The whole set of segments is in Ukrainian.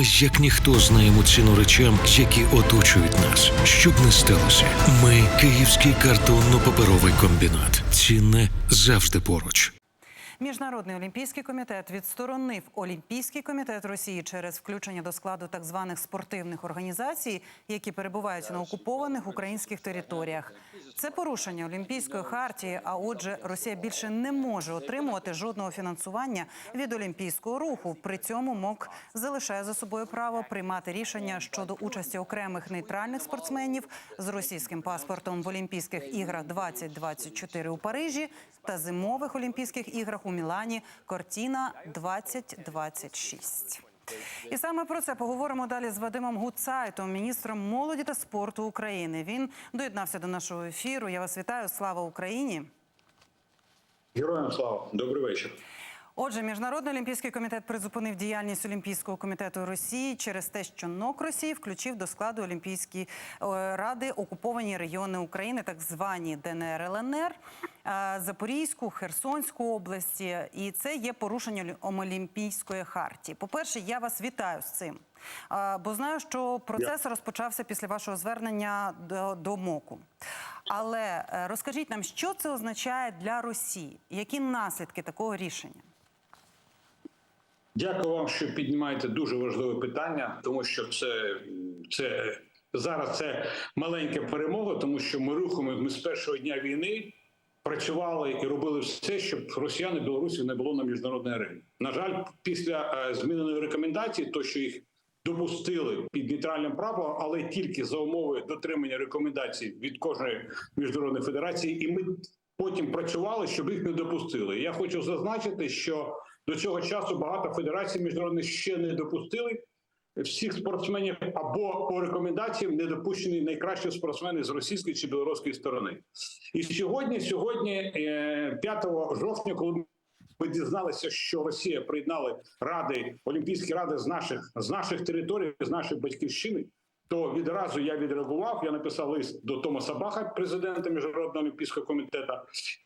Ми як ніхто знаємо ціну речам, які оточують нас. Щоб не сталося, ми Київський картонно-паперовий комбінат. Цінне завжди поруч. Міжнародний олімпійський комітет відсторонив Олімпійський комітет Росії через включення до складу так званих спортивних організацій, які перебувають на окупованих українських територіях. Це порушення Олімпійської хартії. А отже, Росія більше не може отримувати жодного фінансування від олімпійського руху. При цьому МОК залишає за собою право приймати рішення щодо участі окремих нейтральних спортсменів з російським паспортом в Олімпійських іграх 2024 у Парижі та зимових Олімпійських іграх у Мілані Кортіна 2026. І саме про це поговоримо далі з Вадимом Гуцайтом, міністром молоді та спорту України. Він доєднався до нашого ефіру. Я вас вітаю. Слава Україні! Героям слава, добрий вечір. Отже, міжнародний олімпійський комітет призупинив діяльність Олімпійського комітету Росії через те, що НОК Росії включив до складу Олімпійської е, ради окуповані регіони України, так звані ДНР ЛНР, е, Запорізьку, Херсонську області, і це є порушення Олі- Олімпійської хартії. По перше, я вас вітаю з цим, е, бо знаю, що процес розпочався після вашого звернення до, до МОКу. Але розкажіть нам, що це означає для Росії? Які наслідки такого рішення? Дякую вам, що піднімаєте дуже важливе питання, тому що це, це зараз це маленька перемога, тому що ми рухаємо ми з першого дня війни працювали і робили все, щоб росіян і білорусів не було на міжнародній арені. На жаль, після е, зміненої рекомендації, то що їх допустили під нейтральним правом, але тільки за умови дотримання рекомендацій від кожної міжнародної федерації, і ми потім працювали, щоб їх не допустили. Я хочу зазначити, що до цього часу багато федерацій міжнародних ще не допустили всіх спортсменів або по рекомендаціям не допущені найкращі спортсмени з російської чи білоруської сторони. І сьогодні, сьогодні, е, 5 жовтня, коли ми дізналися, що Росія приєднали ради Олімпійські ради з наших з наших територій, з нашої батьківщини. То відразу я відреагував. Я написав лист до Томаса Баха, президента міжнародного олімпійського комітету.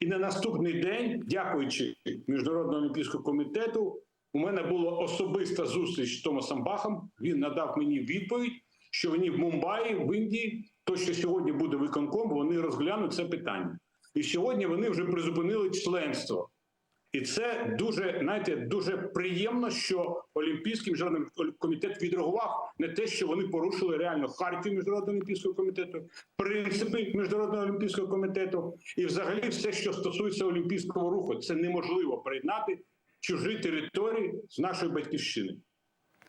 І на наступний день, дякуючи міжнародному олімпійському комітету, у мене була особиста зустріч з Томасом Бахом. Він надав мені відповідь, що вони в Мумбаї, в Індії, то що сьогодні буде виконком, вони розглянуть це питання. І сьогодні вони вже призупинили членство. І це дуже знаєте, дуже приємно, що Олімпійський міжнародний комітет відреагував на те, що вони порушили реально хартію міжнародного олімпійського комітету, принципи міжнародного олімпійського комітету, і взагалі все, що стосується олімпійського руху, це неможливо приєднати чужі території з нашої батьківщини.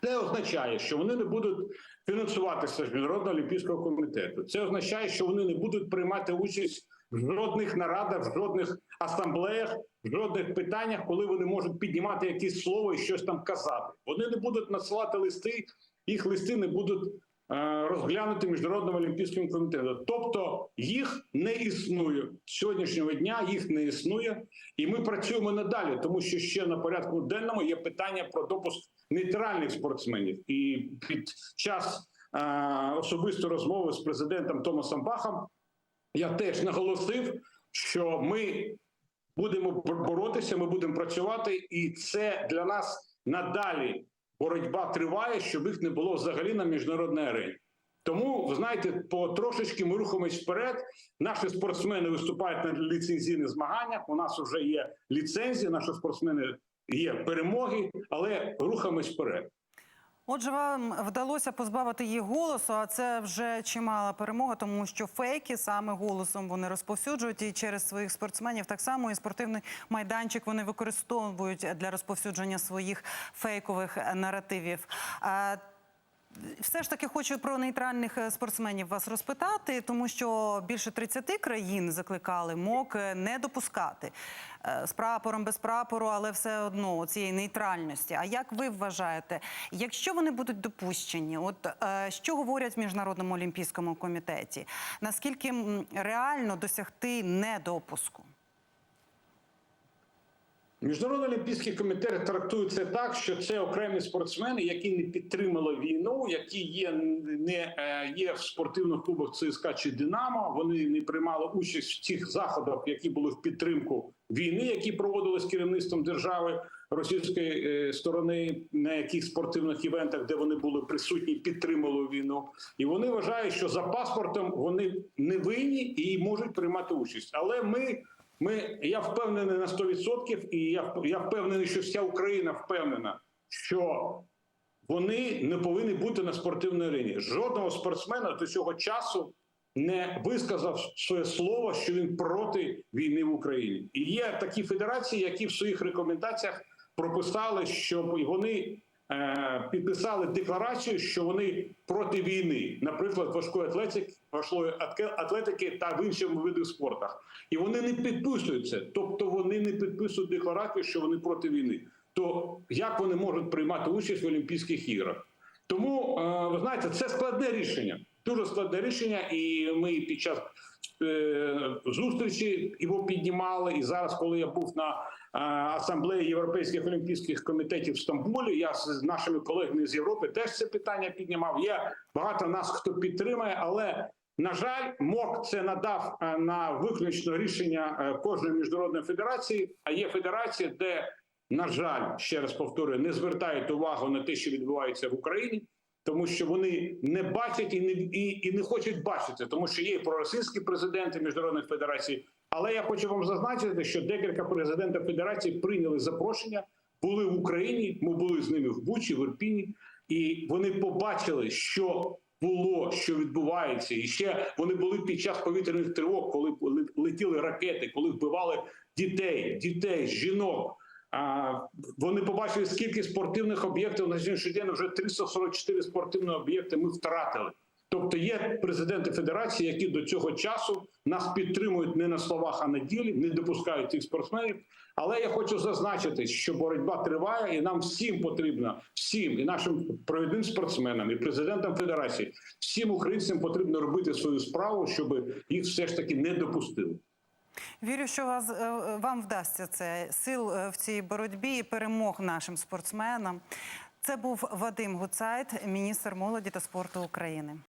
Це означає, що вони не будуть фінансуватися з міжнародного олімпійського комітету. Це означає, що вони не будуть приймати участь в жодних нарадах, в жодних асамблеях, в жодних питаннях, коли вони можуть піднімати якесь слово і щось там казати. Вони не будуть надсилати листи, їх листи не будуть е, розглянути міжнародним олімпійським комітетом. Тобто їх не існує з сьогоднішнього дня. Їх не існує, і ми працюємо надалі, тому що ще на порядку денному є питання про допуск нейтральних спортсменів, і під час е, особистої розмови з президентом Томасом Бахом я теж наголосив, що ми будемо боротися, ми будемо працювати, і це для нас надалі боротьба триває, щоб їх не було взагалі на міжнародній арені. Тому, ви знаєте, потрошечки ми рухаємось вперед. Наші спортсмени виступають на ліцензійних змаганнях. У нас вже є ліцензії, наші спортсмени є перемоги, але рухаємось вперед. Отже, вам вдалося позбавити її голосу, а це вже чимала перемога, тому що фейки саме голосом вони розповсюджують і через своїх спортсменів так само і спортивний майданчик вони використовують для розповсюдження своїх фейкових наративів. Все ж таки хочу про нейтральних е, спортсменів вас розпитати, тому що більше 30 країн закликали МОК е, не допускати е, з прапором, без прапору, але все одно цієї нейтральності. А як ви вважаєте, якщо вони будуть допущені, от що говорять в міжнародному олімпійському комітеті? Наскільки реально досягти недопуску? Міжнародний олімпійський комітет трактує це так, що це окремі спортсмени, які не підтримали війну, які є не е, є в спортивних клубах ЦСКА чи Динамо. Вони не приймали участь в тих заходах, які були в підтримку війни, які проводились керівництвом держави російської е, сторони на яких спортивних івентах, де вони були присутні, підтримали війну, і вони вважають, що за паспортом вони не винні і можуть приймати участь. Але ми, ми я впевнений на 100%, і я я впевнений, що вся Україна впевнена, що вони не повинні бути на спортивній арені. Жодного спортсмена до цього часу не висказав своє слово, що він проти війни в Україні. І є такі федерації, які в своїх рекомендаціях прописали, щоб вони підписали декларацію, що вони проти війни, наприклад, важкої атлетики, важкої атлетики та в іншому видах спортах. І вони не підписують це. Тобто вони не підписують декларацію, що вони проти війни. То як вони можуть приймати участь в Олімпійських іграх? Тому е, ви знаєте, це складне рішення, дуже складне рішення, і ми під час е, зустрічі його піднімали. І зараз, коли я був на е, асамблеї європейських олімпійських комітетів в Стамбулі, я з нашими колегами з Європи теж це питання піднімав. Є багато нас, хто підтримує, але на жаль, МОК це надав е, на виключно рішення е, кожної міжнародної федерації. А є федерації, де на жаль, ще раз повторюю, не звертають увагу на те, що відбувається в Україні, тому що вони не бачать і не і, і не хочуть бачити, тому що є і проросійські президенти міжнародних федерацій. Але я хочу вам зазначити, що декілька президентів федерацій прийняли запрошення, були в Україні. Ми були з ними в Бучі, в Ірпіні, і вони побачили, що було, що відбувається, і ще вони були під час повітряних тривог, коли ле- летіли ракети, коли вбивали дітей, дітей, жінок. Вони побачили, скільки спортивних об'єктів на сьогоднішній день вже 344 спортивні об'єкти ми втратили. Тобто є президенти федерації, які до цього часу нас підтримують не на словах, а на ділі, не допускають цих спортсменів. Але я хочу зазначити, що боротьба триває, і нам всім потрібно, всім, і нашим провідним спортсменам, і президентам федерації, всім українцям потрібно робити свою справу, щоб їх все ж таки не допустили. Вірю, що вас, е, вам вдасться це сил е, в цій боротьбі і перемог нашим спортсменам. Це був Вадим Гуцайт, міністр молоді та спорту України.